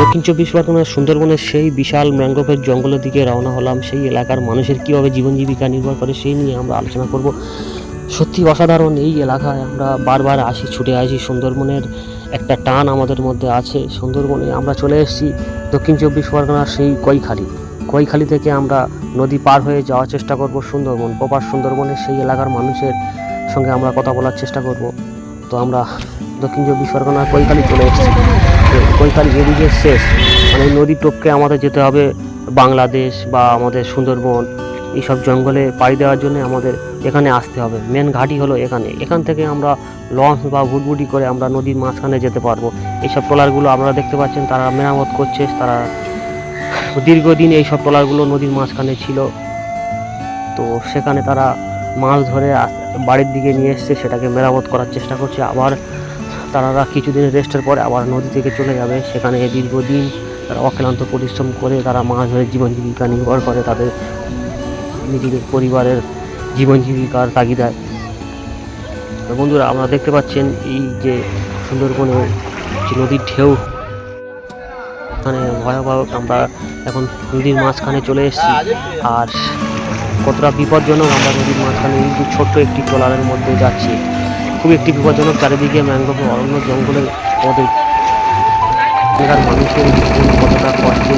দক্ষিণ চব্বিশ পরগনার সুন্দরবনের সেই বিশাল ম্যাঙ্গ্রোভের জঙ্গলের দিকে রওনা হলাম, সেই এলাকার মানুষের কীভাবে জীবন জীবিকা নির্ভর করে সেই নিয়ে আমরা আলোচনা করব। সত্যি অসাধারণ এই এলাকায় আমরা বারবার আসি, ছুটে আসি। সুন্দরবনের একটা টান আমাদের মধ্যে আছে। সুন্দরবনে আমরা চলে এসেছি দক্ষিণ চব্বিশ পরগনার সেই কইখালি কইখালি থেকে আমরা নদী পার হয়ে যাওয়ার চেষ্টা করব সুন্দরবন, প্রপার সুন্দরবনের সেই এলাকার মানুষের সঙ্গে আমরা কথা বলার চেষ্টা করব। তো আমরা দক্ষিণ চব্বিশ পরগনার কৈখালি চলে এসেছি। কৈখালি এদিকে শেষ। মানে নদী টপকে আমাদের যেতে হবে বাংলাদেশ বা আমাদের সুন্দরবন, এইসব জঙ্গলে পাড়ি দেওয়ার জন্য আমাদের এখানে আসতে হবে। মেন ঘাঁটি হলো এখানে। এখান থেকে আমরা লঞ্চ বা ভুটভুটি করে আমরা নদীর মাঝখানে যেতে পারব। এইসব ট্রলারগুলো আপনারা দেখতে পাচ্ছেন, তারা মেরামত করছে। তারা দীর্ঘদিন এইসব ট্রলারগুলো নদীর মাঝখানে ছিল। তো সেখানে তারা মাছ ধরে বাড়ির দিকে নিয়ে এসছে, সেটাকে মেরামত করার চেষ্টা করছে। আবার তারা কিছুদিন রেস্টের পরে আবার নদী থেকে চলে যাবে। সেখানে দীর্ঘদিন তারা অক্লান্ত পরিশ্রম করে তারা মাছ ধরে জীবন জীবিকা নির্ভর করে, তাদের নিজেদের পরিবারের জীবন জীবিকার তাগিদায় বন্ধুরা, আপনারা দেখতে পাচ্ছেন এই যে সুন্দরবনে যে নদীর ঢেউ। এখানে ভয়াবহ আমরা এখন নদীর মাঝখানে চলে এসেছি। আর কতটা বিপজ্জনক আমরা নদীর মাঝখানে ছোট্ট একটি ট্রলারের মধ্যে যাচ্ছি। খুব একটি বিপজ্জনক চারিদিকে ম্যানগ্রোভ অরণ্য জঙ্গলের মধ্যে এখানকার মানুষের জীবন কতটা কষ্টে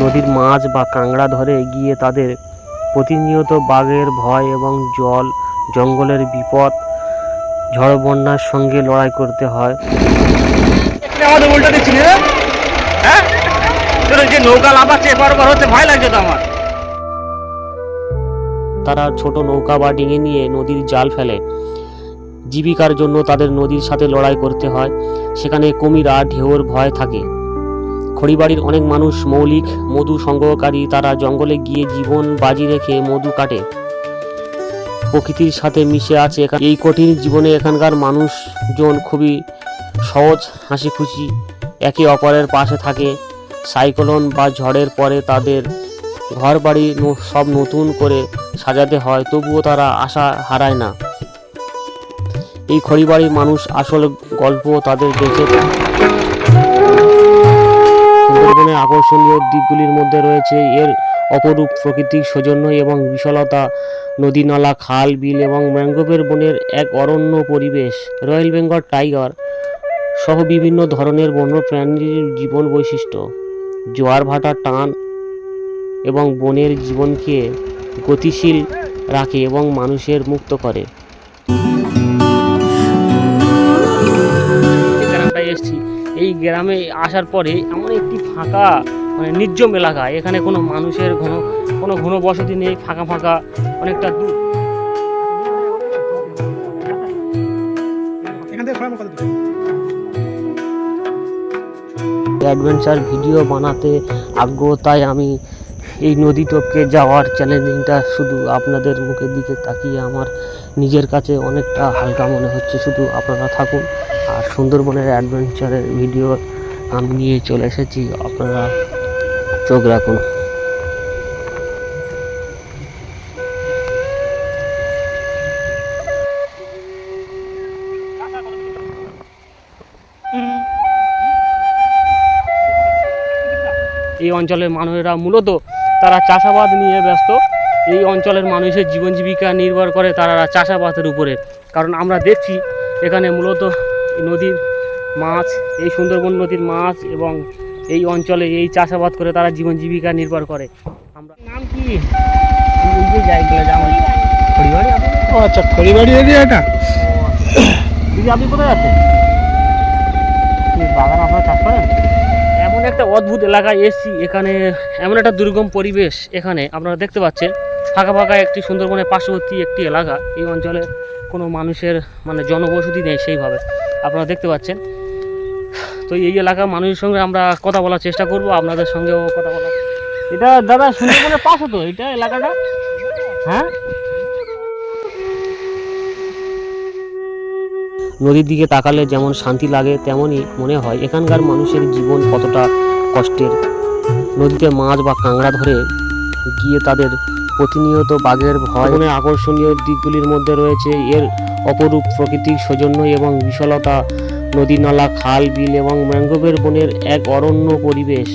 নদীর মাছ বা কাঁকড়া ধরে গিয়ে তাদের প্রতিনিয়ত বাঘের ভয় এবং জল জঙ্গলের বিপদ ঝড় বন্যার সঙ্গে লড়াই করতে হয়। আমাদের উল্টো দিচ্ছি হ্যাঁ? যে নৌকা লাফাচ্ছে এপার ওপার হচ্ছে ভয় লাগছে তো আমার। তারা ছোট নৌকা বা ডিঙে নিয়ে নদীর জাল ফেলে। জীবিকার জন্য তাদের নদীর সাথে লড়াই করতে হয়। সেখানে কুমিরা, ঢেউর ভয় থাকে। খড়িবাড়ির অনেক মানুষ মৌলিক, মধু সংগ্রহকারী, তারা জঙ্গলে গিয়ে জীবন বাজি রেখে মধু কাটে। প্রকৃতির সাথে মিশে আছে এই কঠিন জীবনে এখানকার মানুষজন খুবই সহজ হাসি খুশি একে অপরের পাশে থাকে। সাইক্লোন বা ঝড়ের পরে তাদের ঘর বাড়ি সব নতুন করে সাজাতে হয়, তবুও তারা আশা হারায় না। এই খড়িবাড়ির মানুষ আসল গল্প তাদের দেখে সুন্দরবনের আকর্ষণীয় দিকগুলির মধ্যে রয়েছে এর অপরূপ প্রাকৃতিক সৌজন্য এবং বিশালতা, নদী নালা, খাল, বিল এবং ম্যানগ্রোভের বনের এক অরণ্য পরিবেশ, রয়্যাল বেঙ্গল টাইগার সহ বিভিন্ন ধরনের বন্যপ্রাণীর জীবন বৈশিষ্ট্য। জোয়ার ভাটার টান এবং বনের জীবনকে গতিশীল রাখে এবং মানুষের মুক্ত করে। যে গ্রামটায় এসেছি। এই গ্রামে আসার পরে এমন একটি ফাঁকা মানে নির্জম এলাকা। এখানে কোনো মানুষের ঘন কোনো ঘন বসতি নেই ফাঁকা ফাঁকা অনেকটা দূর। অ্যাডভেঞ্চার ভিডিও বানাতে আগ্রহ তাই আমি এই নদী টপকে যাওয়ার চ্যালেঞ্জিংটা শুধু আপনাদের মুখের দিকে তাকিয়ে আমার নিজের কাছে অনেকটা হালকা মনে হচ্ছে। শুধু আপনারা থাকুন। আর সুন্দরবনের অ্যাডভেঞ্চারের ভিডিও আমি নিয়ে চলে এসেছি, আপনারা চোখ রাখুন। এই অঞ্চলের মানুষেরা মূলত তারা চাষাবাদ নিয়ে ব্যস্ত। এই অঞ্চলের মানুষের জীবন জীবিকা নির্ভর করে তারা চাষাবাদের উপরে। কারণ আমরা দেখছি এখানে মূলত নদীর মাছ এই সুন্দরবন নদীর মাছ এবং এই অঞ্চলে এই চাষাবাদ করে তারা জীবন জীবিকা নির্ভর করে। আমরা নাম কি? এই যে জায়গাগুলো যেমন খড়িবাড়ি ও আচ্ছা খড়িবাড়ি এরিয়া এটা? দিদি আপনি কোথায় আছেন? বাগান আপনারা চাষ করেন? এমন একটা অদ্ভুত এলাকায় এসেছি এখানে এমন একটা দুর্গম পরিবেশ এখানে আপনারা দেখতে পাচ্ছেন। ফাঁকা ফাঁকা একটি সুন্দরবনের পার্শ্ববর্তী একটি এলাকা। এই অঞ্চলে কোনো মানুষের মানে জনবসতি নেই সেইভাবে। আপনারা দেখতে পাচ্ছেন। তো এই এলাকার মানুষের সঙ্গে আমরা কথা বলার চেষ্টা করব, আপনাদের সঙ্গেও কথা বলার। এটা দাদা সুন্দরবনের পাশে তো এটা এলাকাটা? হ্যাঁ? নদীর দিকে তাকালে যেমন শান্তি লাগে, তেমনই মনে হয় এখানকার মানুষের জীবন কতটা কষ্টের। নদীতে মাছ বা কাঁকড়া ধরে গিয়ে তাদের প্রতিনিয়ত বাঘের ভয় আকর্ষণীয় দিকগুলির মধ্যে রয়েছে। এর অপরূপ প্রকৃতির সৌজন্য এবং বিশালতা নদী নালা খাল, বিল এবং ম্যাঙ্গোভের বনের এক অরণ্য পরিবেশ।